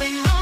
ไม่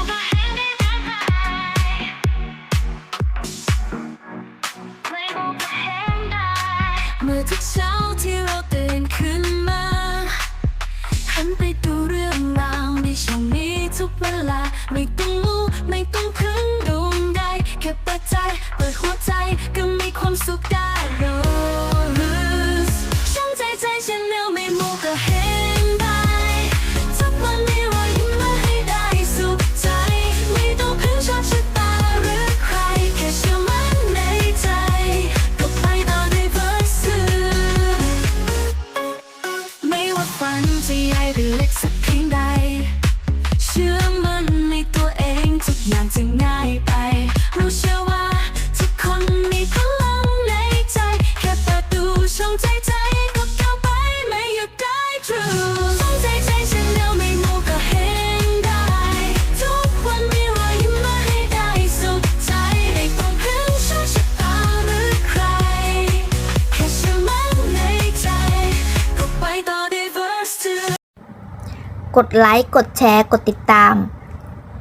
ดไลค์ กดแชร์ กดติดตาม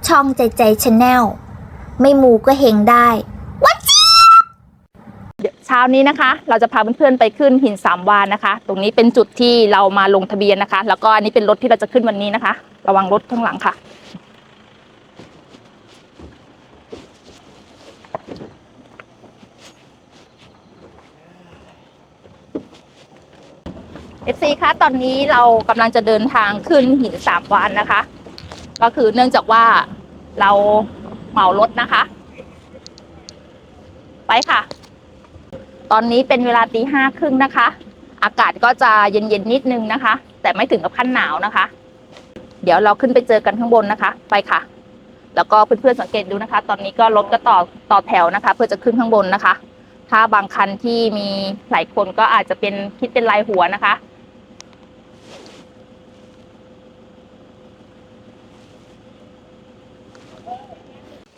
ช่องใจใจชาแนลไม่มูก็เฮงได้เดี๋ยวเช้านี้นะคะ เราจะพาเพื่อนๆไปขึ้นหินสามวานนะคะ ตรงนี้เป็นจุดที่เรามาลงทะเบียนนะคะ แล้วก็อันนี้เป็นรถที่เราจะขึ้นวันนี้นะคะ ระวังรถข้างหลังค่ะ เอฟซีคะตอนนี้เรากำลังจะเดินทางขึ้นหินสามวานนะคะ ก็คือเนื่องจากว่าเราเหมารถนะคะ ไปค่ะ ตอนนี้เป็นเวลาตีห้าครึ่งนะคะ อากาศก็จะเย็นๆนิดนึงนะคะ แต่ไม่ถึงกับขั้นหนาวนะคะ เดี๋ยวเราขึ้นไปเจอกันข้างบนนะคะ ไปค่ะ แล้วก็เพื่อนๆสังเกตดูนะคะ ตอนนี้ก็รถก็ต่อต่อแถวนะคะ เพื่อจะขึ้นข้างบนนะคะ ถ้าบางคันที่มีหลายคนก็อาจจะเป็นคิดเป็นรายหัวนะคะ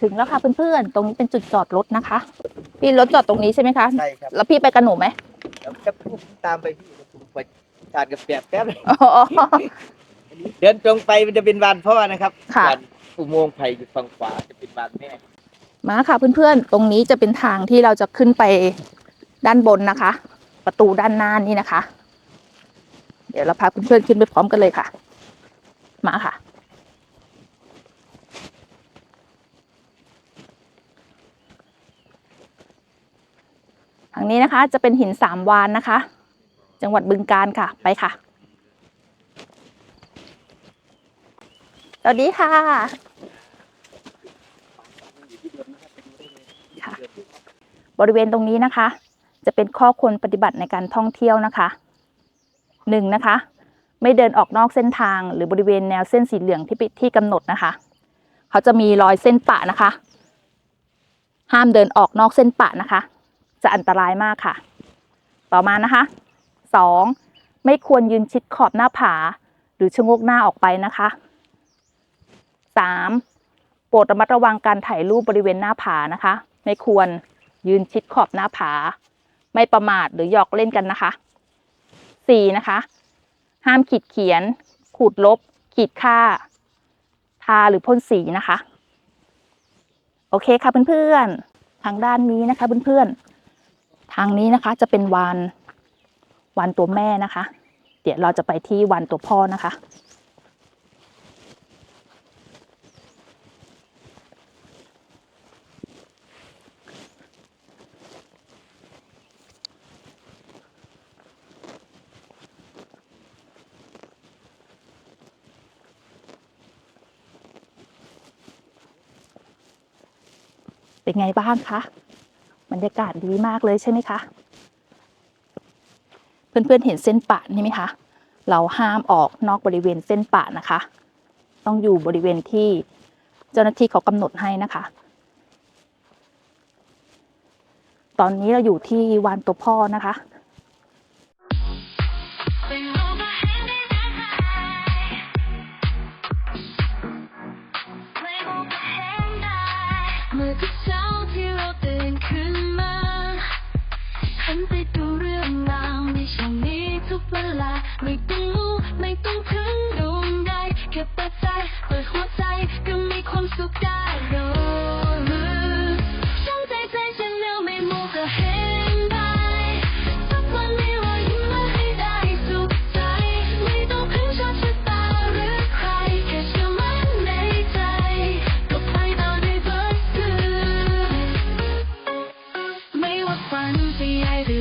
ถึงแล้วค่ะเพื่อนๆ ตรงนี้เป็นจุดจอดรถนะคะ พี่รถจอดตรงนี้ใช่ไหมคะ ใช่ครับแล้วพี่ไปกับหนูไหมแล้วจะพูดตามไปพี่เดี๋ยวผมไปจานกับแปบแป๊บอ๋อ เดินตรงไปมันจะเป็นบานพ่อนะครับค่ะ บานอุโมงค์ไผ่อยู่ฝั่งขวาจะเป็นบานแม่ มาค่ะเพื่อนๆ ตรงนี้จะเป็นทางที่เราจะขึ้นไปด้านบนนะคะ ประตูด้านหน้านี่นะคะ เดี๋ยวเราพาเพื่อนๆขึ้นไปพร้อมกันเลยค่ะ มาค่ะางนี้นะคะจะเป็นหินสามวานนะคะ จังหวัดบึงการค่ะไปค่ะสวัสดีค่ะค่ะ บริเวณตรงนี้นะคะ จะเป็นข้อควรปฏิบัติในการท่องเที่ยวนะคะหนึ่งนะคะ ไม่เดินออกนอกเส้นทาง หรือบริเวณแนวเส้นสีเหลืองที่ปิที่กำหนดนะคะ เขาจะมีรอยเส้นปะนะคะ ห้ามเดินออกนอกเส้นปะนะคะ จะอันตรายมากค่ะ ต่อมานะคะสองไม่ควรยืนชิดขอบหน้าผา หรือชะงกหน้าออกไปนะคะสามโปรดระมัดระวังการถ่ายรูปบริเวณหน้าผานะคะ ไม่ควรยืนชิดขอบหน้าผา ไม่ประมาทหรือหยอกเล่นกันนะคะสี่นะคะ ห้ามขีดเขียน ขูดลบ ขีดค่า ทาหรือพ่นสีนะคะ โอเคค่ะเพื่อนๆ ทางด้านนี้นะคะเพื่อนๆ ทางนี้นะคะจะเป็นวานวานตัวแม่นะคะ เดี๋ยวเราจะไปที่วานตัวพ่อนะคะ เป็นไงบ้างคะ บรรยากาศดีมากเลยใช่ไหมคะ เพื่อนๆเห็นเส้นปะนี่ไหมคะ เราห้ามออกนอกบริเวณเส้นปะนะคะ ต้องอยู่บริเวณที่เจ้าหน้าที่เขากำหนดให้นะคะ ตอนนี้เราอยู่ที่วานตัวพ่อนะคะ I do.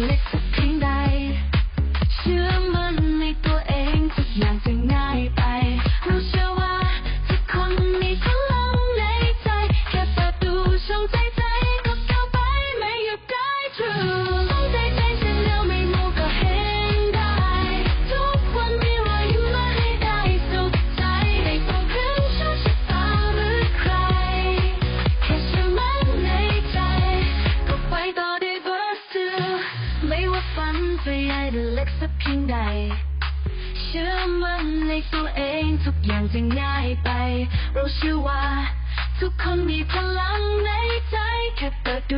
แค่เปิดดู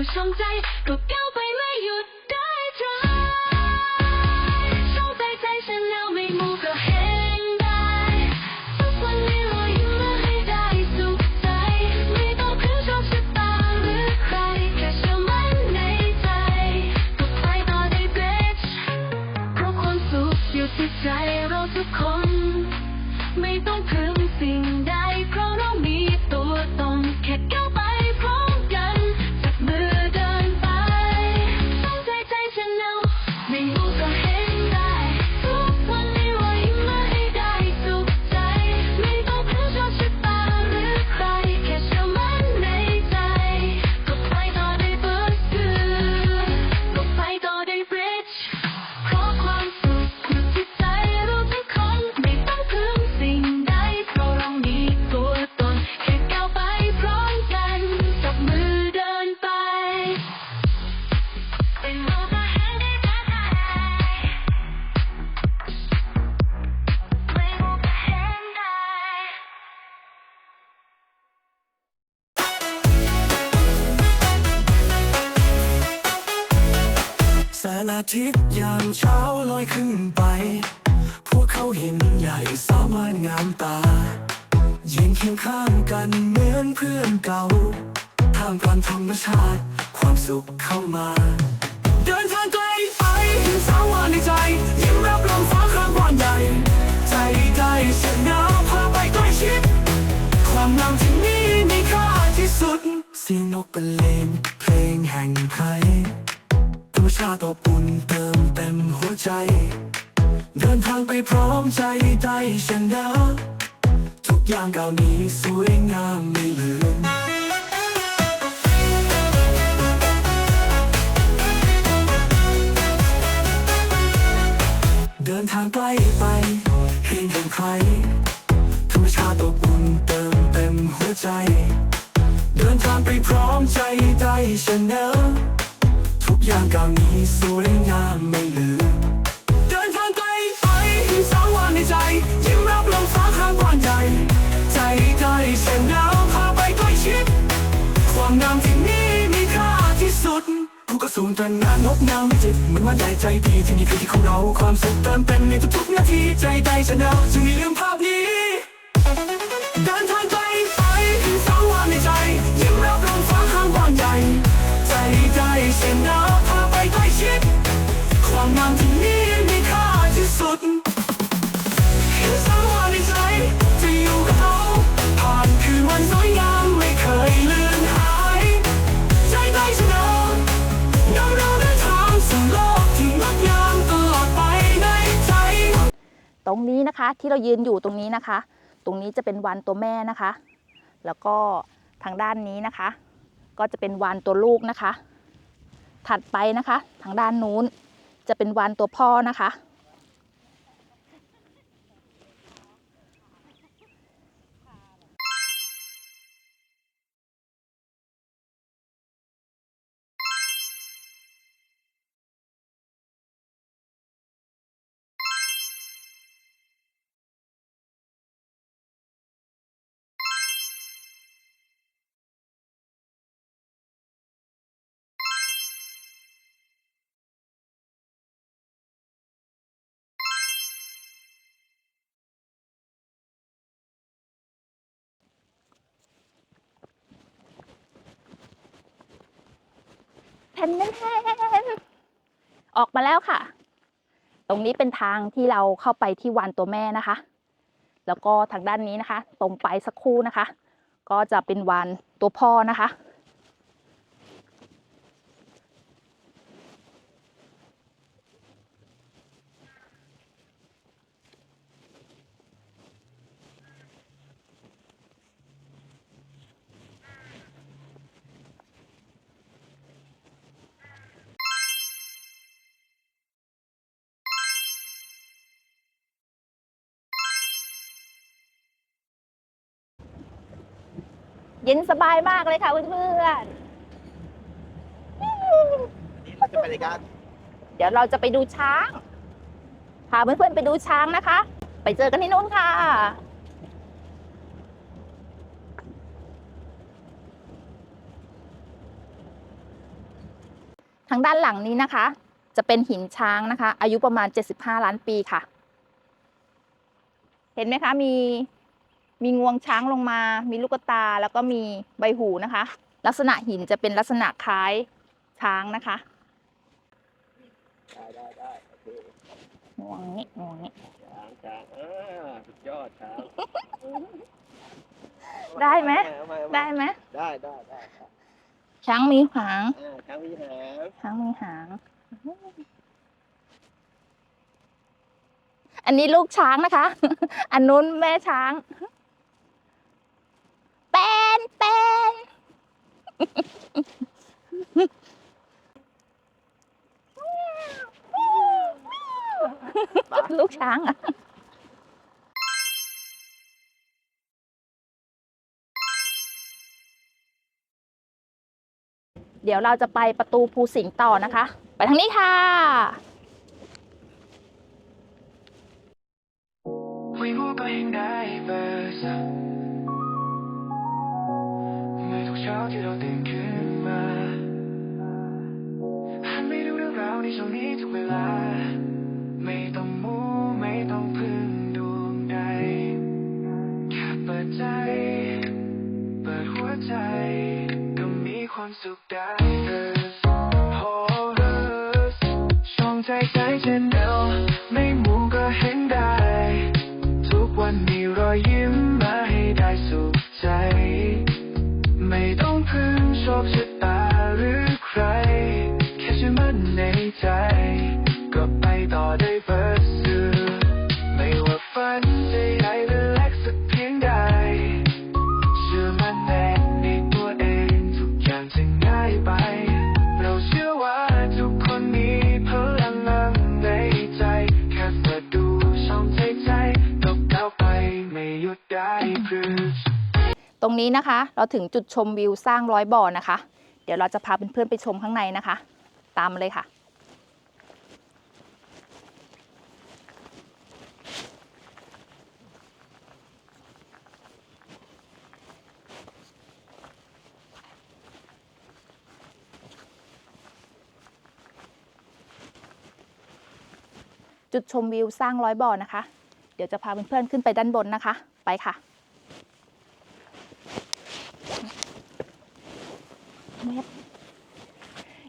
ทิตย์ยามเช้าลอยขึ้นไป พวกเขาเห็นใหญ่สามารถงามตายืนเคียงข้างกันเหมือนเพื่อนเก่าท่ามกลางธรรมชาติ ความสุขเข้ามา เดินทางไกลไปเห็นสาวานในใจ ยิ้มรับลมฟ้าข้างว้างใหญ่ ใจได้ชนะพาไปใกล้ชิด ความงามที่นี่มีค่าที่สุด เสียงนกบรรเลงเพลงแห่งไทย ชาติอบอุ่นเติมเต็มหัวใจ เดินทางไปพร้อมใจได้ชนะทุกอย่างก้าวนี้สวยงามไม่ลืมเดินทางใกล้ไปเห็นเห็นใครธรรมชาติอบอุ่นเติมเต็มหัวใจ เดินทางไปพร้อมใจได้ชนะทุก อย่างก้าวนี้สวยงามไม่ลืมเดินทางไกลไปสาววานในใจ ยิ้มรับลมฟ้าข้างกว้างใหญ่ใจได้เส้นดาวพาไปใกล้ชิด ความงามที่นี่มีค่าที่สุดผู้กระสูนตระหนานนกงามจิตเหมือนว่าใจใจดีที่นี่คือที่ของเราความสุขเติมเต็มในทุกๆนาทีใจได้ชนะจึงไม่ลืมภาพนี้ ตรงนี้นะคะที่เรายืนอยู่ตรงนี้นะคะ ตรงนี้จะเป็นวานตัวแม่นะคะ แล้วก็ทางด้านนี้นะคะ ก็จะเป็นวานตัวลูกนะคะ ถัดไปนะคะ ทางด้านนู้นจะเป็นวานตัวพ่อนะคะ แผ่นแน่ออกมาแล้วค่ะ ตรงนี้เป็นทางที่เราเข้าไปที่วานตัวแม่นะคะ แล้วก็ทางด้านนี้นะคะ ตรงไปสักครู่นะคะ ก็จะเป็นวานตัวพ่อนะคะ เย็นสบายมากเลยค่ะเพื่อนนี่เราจะไปไหนกันเดี๋ยวเราจะไปดูช้างพาเพื่อนๆไปดูช้างนะคะ ไปเจอกันที่นู้นค่ะ ทางด้านหลังนี้นะคะ จะเป็นหินช้างนะคะ อายุประมาณ 75 ล้านปีค่ะ เห็นไหมคะ มี มีงวงช้างลงมา มีลูกตาแล้วก็มีใบหูนะคะ ลักษณะหินจะเป็นลักษณะคล้ายช้างนะคะได้ได้ได้โอเคงวงนี้งวงนี้ช้างช้างอ่าสุดยอดช้างได้ไหมเอาใเอาใได้ไหมได้ได้ได้ได้ช้างมีหางอ่าช้างมีหางช้างมีหาง อันนี้ลูกช้างนะคะ อันนู้นแม่ช้าง เป็นเป็นลูกช้างอะเดี๋ยวเราจะไปประตูภูสิงห์ต่อนะคะ ไปทางนี้ค่ะไม่รู้ก็ สุขได้เออโอ้เออช่องใจใจฉันเดาไม่มู นี้นะคะ เราถึงจุดชมวิวสร้างร้อยบ่อนะคะ เดี๋ยวเราจะพาเพื่อนๆไปชมข้างในนะคะ ตามมาเลยค่ะจุดชมวิวสร้างร้อยบ่อนะคะ เดี๋ยวจะพาเพื่อนๆขึ้นไปด้านบนนะคะ ไปค่ะ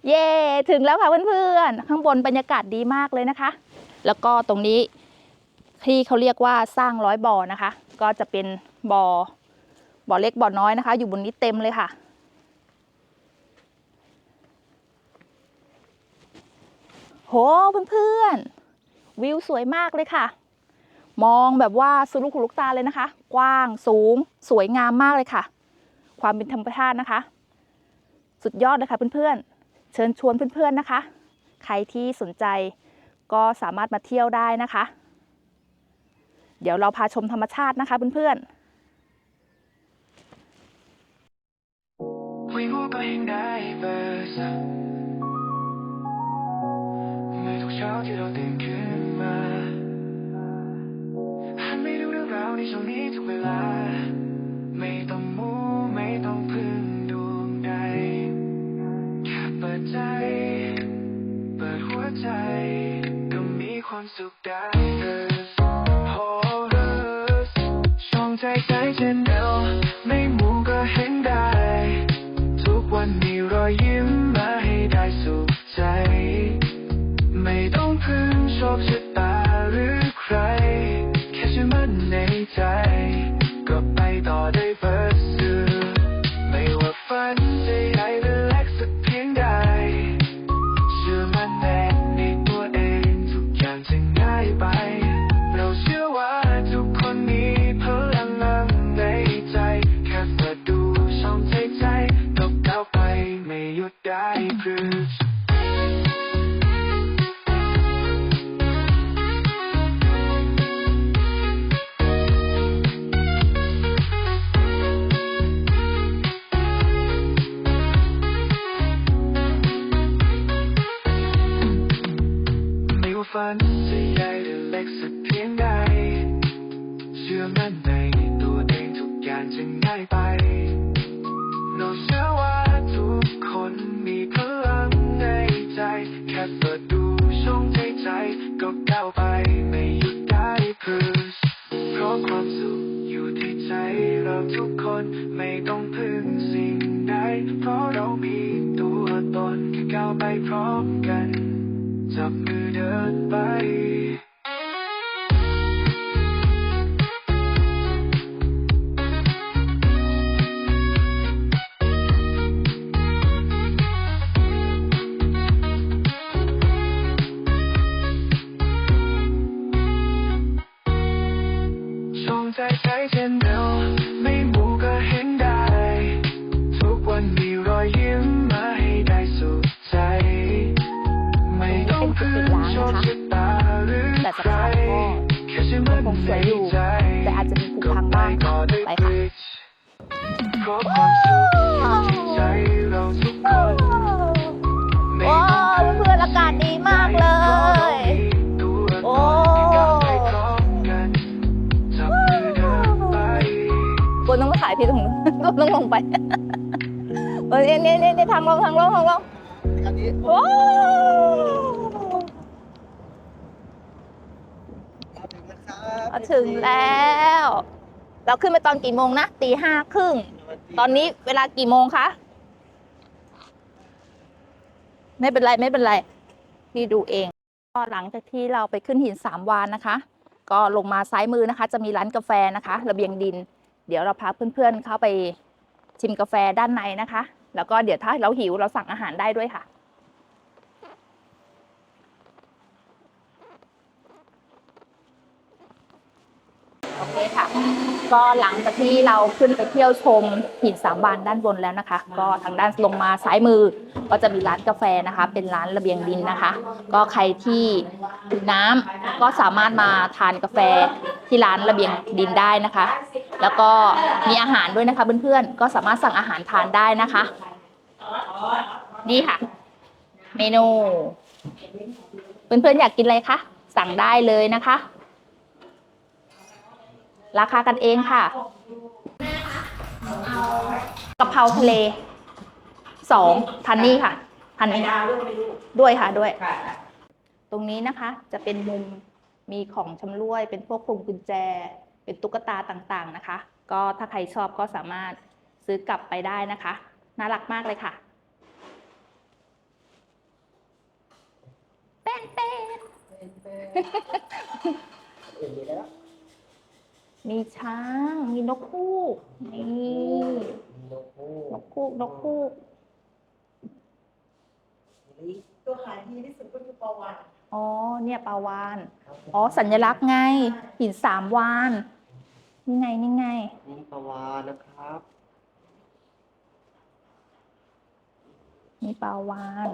เย่ถึงแล้วค่ะเพื่อนๆ ข้างบนบรรยากาศดีมากเลยนะคะ แล้วก็ตรงนี้ที่เขาเรียกว่าสร้างร้อยบ่อนะคะ ก็จะเป็นบ่อบ่อเล็กบ่อน้อยนะคะ อยู่บนนี้เต็มเลยค่ะ โหเพื่อนๆ วิวสวยมากเลยค่ะ มองแบบว่าสุรุกหูลุกตาเลยนะคะ กว้างสูงสวยงามมากเลยค่ะ ความเป็นธรรมชาตินะคะ สุดยอดเลยค่ะเพื่อนๆ เชิญชวนเพื่อนๆนะคะ ใครที่สนใจก็สามารถมาเที่ยวได้นะคะ เดี๋ยวเราพาชมธรรมชาตินะคะเพื่อนๆไม่รู้ก็ยังได้เบอร์สเมื่อทุกเช้าที่เราตื่นขึ้นมาหันไปดูเรื่องราวในช่วงนี้ทุกเวลา สุขได้เออโฮเออช่องใจใจฉันเดาไม่มูก็เห็นได้ ทุกวันมีรอยยิ้มมาให้ได้สุขใจ ไม่ต้องพึ่งโชคชะ เชื่อมั่นในตัวเองทุกอย่างจะง่ายไป ช่องใจใจเช่นเดียวไม่มูก็เห็นได้ ทุกวันมีรอยยิ้มมาให้ได้สุขใจ ไม่ต้องพึ่งโชคชะตาหรือแต่สใครภาพก็แค่ฉันมันคงสวยอยู่ในใจแต่อาจจะมีผุพังบ้างไปค่ะ นต้องมาขายพี่ตรงนู้นบนต้องลงไปเออเนี่ยเนี่ยเนี่ยทางลงทางลงทางลงอันนี้โอ้มาถึงแล้วครับมาถึงแล้ว เราขึ้นไปตอนกี่โมงนะตีห้าครึ่ง ตอนนี้เวลากี่โมงคะ ไม่เป็นไรไม่เป็นไรพี่ดูเอง ก็หลังจากที่เราไปขึ้นหินสามวานนะคะ ก็ลงมาซ้ายมือนะคะ จะมีร้านกาแฟนะคะ ระเบียงดิน เดี๋ยวเราพาเพื่อนๆเข้าไปชิมกาแฟด้านในนะคะ แล้วก็เดี๋ยวถ้าเราหิวเราสั่งอาหารได้ด้วยค่ะ โอเคค่ะ ก็หลังจากที่เราขึ้นไปเที่ยวชมหินสามวานด้านบนแล้วนะคะ ก็ทางด้านลงมาซ้ายมือ ก็จะมีร้านกาแฟนะคะ เป็นร้านระเบียงดินนะคะ ก็ใครที่น้ำก็สามารถมาทานกาแฟที่ร้านระเบียงดินได้นะคะ แล้วก็มีอาหารด้วยนะคะเพื่อนๆ ก็สามารถสั่งอาหารทานได้นะคะ นี่ค่ะ เมนู เพื่อนๆ อยากกินอะไรคะสั่งได้เลยนะคะ ราคากันเองค่ะกะเพราทะเลสองทันนี่ค่ะทันนี้ด้วยค่ะด้วย ตรงนี้นะคะจะเป็นมุมมีของชำร่วยเป็นพวกพวงกุญแจ เป็นตุ๊กตาต่างๆนะคะ ก็ถ้าใครชอบก็สามารถซื้อกลับไปได้นะคะ น่ารักมากเลยค่ะเป็นเป็นมีช้าง มีนกฮูกนี่นกฮูกนกฮูกตัวขายดีที่สุดก็คือปลาวาน อ๋อ เนี่ยปลาวาน อ๋อ สัญลักษณ์ไง หินสามวาน นี่ไง นี่ไง นี่ปลาวานนะครับ นี่ปลาวาน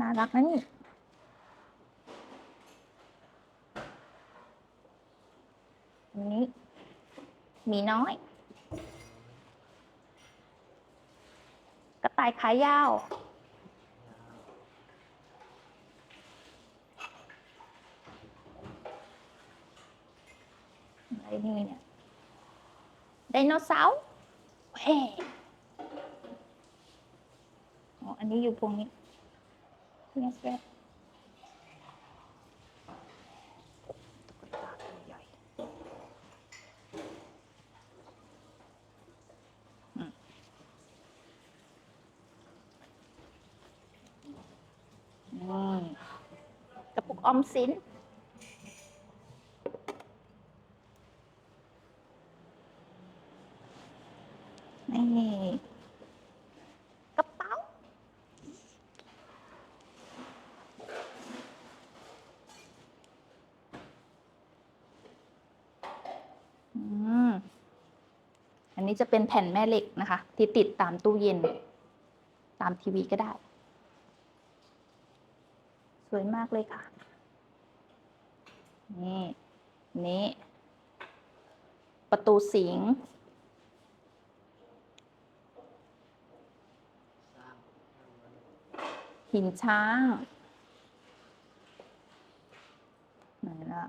น่ารักนะนี่อันนี้มีน้อย กระต่ายขายาว อะไรนี่เนี่ยไดโนเสาร์เว้ยอ๋ออันนี้อยู่พวงนี้เนี่ยแซ่บตุ๊กตาตัวใหญ่อืมกระปุกออมสินกระเป๋า อืม อั นนี้จะเป็นแผ่นแม่เหล็กนะคะ ที่ติดตามตู้เย็น ตามทีวีก็ได้ สวยมากเลยค่ะ นี่นี่ประตูสิงหินช้างไหนล่ะ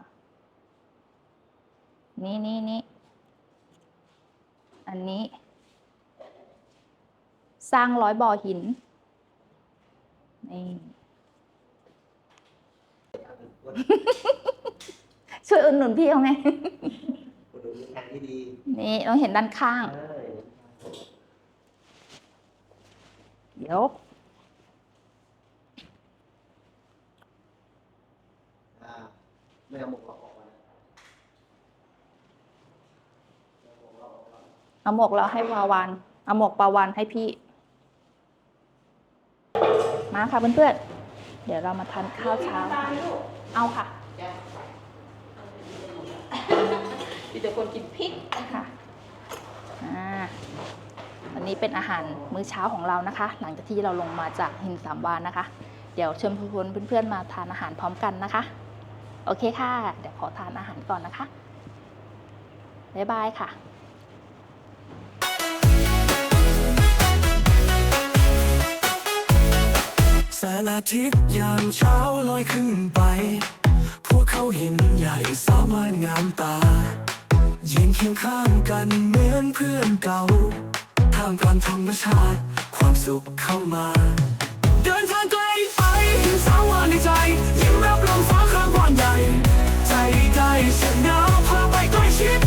นี่นี่นี่ อันนี้ สร้างร้อยบ่อหินนี่ช่วยอุดหนุนพี่เขาไงอุดหนุนในทางที่ดีนี่ต้องเห็นด้านข้างเออเดี๋ยวอ่าไม่เอาหมกเราออกมานะ เอาหมกเราให้ปลาวานเอาหมกปลาวานให้พี่ มาค่ะเพื่อนๆ เดี๋ยวเรามาทานข้าวเช้าค่ะเอาค่ะมีแต่คนกินพริกค่ะอ่าวันนี้เป็นอาหารมื้อเช้าของเรานะคะ หลังจากที่เราลงมาจากหินสามวานนะคะ เดี๋ยวเชิญเพื่อนๆมาทานอาหารพร้อมกันนะคะ โอเคค่ะ เดี๋ยวขอทานอาหารก่อนนะคะบ๊ายบายค่ะ แสงอาทิตย์ยามเช้าลอยขึ้นไป พวกเขาเห็นใหญ่สามารถงามตายืนเคียงข้างกันเหมือนเพื่อนเก่าทามกลางธรรมชาติ ความสุขเข้ามา เดินทางไกลไปถึงสาวานในใจ ยิ้มรับลมฟ้าข้างกว้างใหญ่ ใจได้เสียหนาวพาไปใกล้ชิด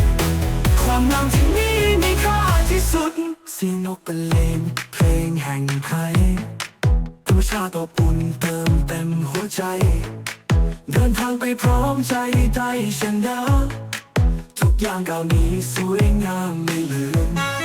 ความงามที่นี่มีค่าที่สุดเสียงนกเป็นเลงเพลงแห่งไทย รมชาติอบอุ่นเติมเต็มหัวใจ เดินทางไปพร้อมใจได้ชนะทุกอย่างก้าวนี้สวยงามไม่ลืม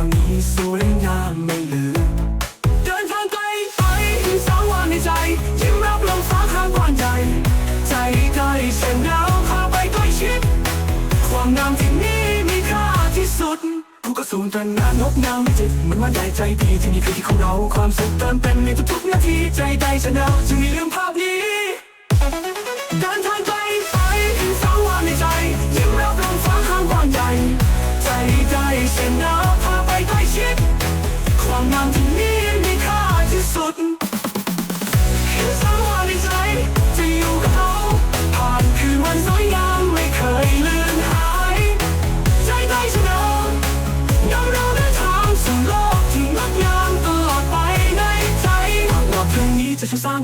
างก้าวนี้สวยงามไม่ลืม เดินทางไกลไปถึงสาวานในใจ ยิ้มรับลมฟ้าข้างกว้างใหญ่ใจได้เสียงหนาวพาไปใกล้ชิด ความงามที่นี่มีค่าที่สุดผู้กระสูนตระหนานงดงามวิจิตรเหมือนวันใดใจดีที่นี่คือที่ของเราความสุขเติมเต็มในทุกๆนาทีใจได้ชนะจึงมีลืมภาพ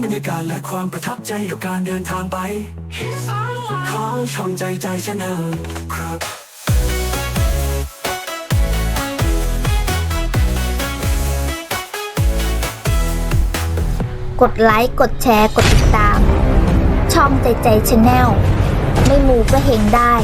รรยากาศและความประทับใจกับการเดินทางไปของช่องใจใจชนะครับกดไลค์ กดแชร์ กดติดตาม ช่องใจใจชาแนลไม่มูก็เฮงได้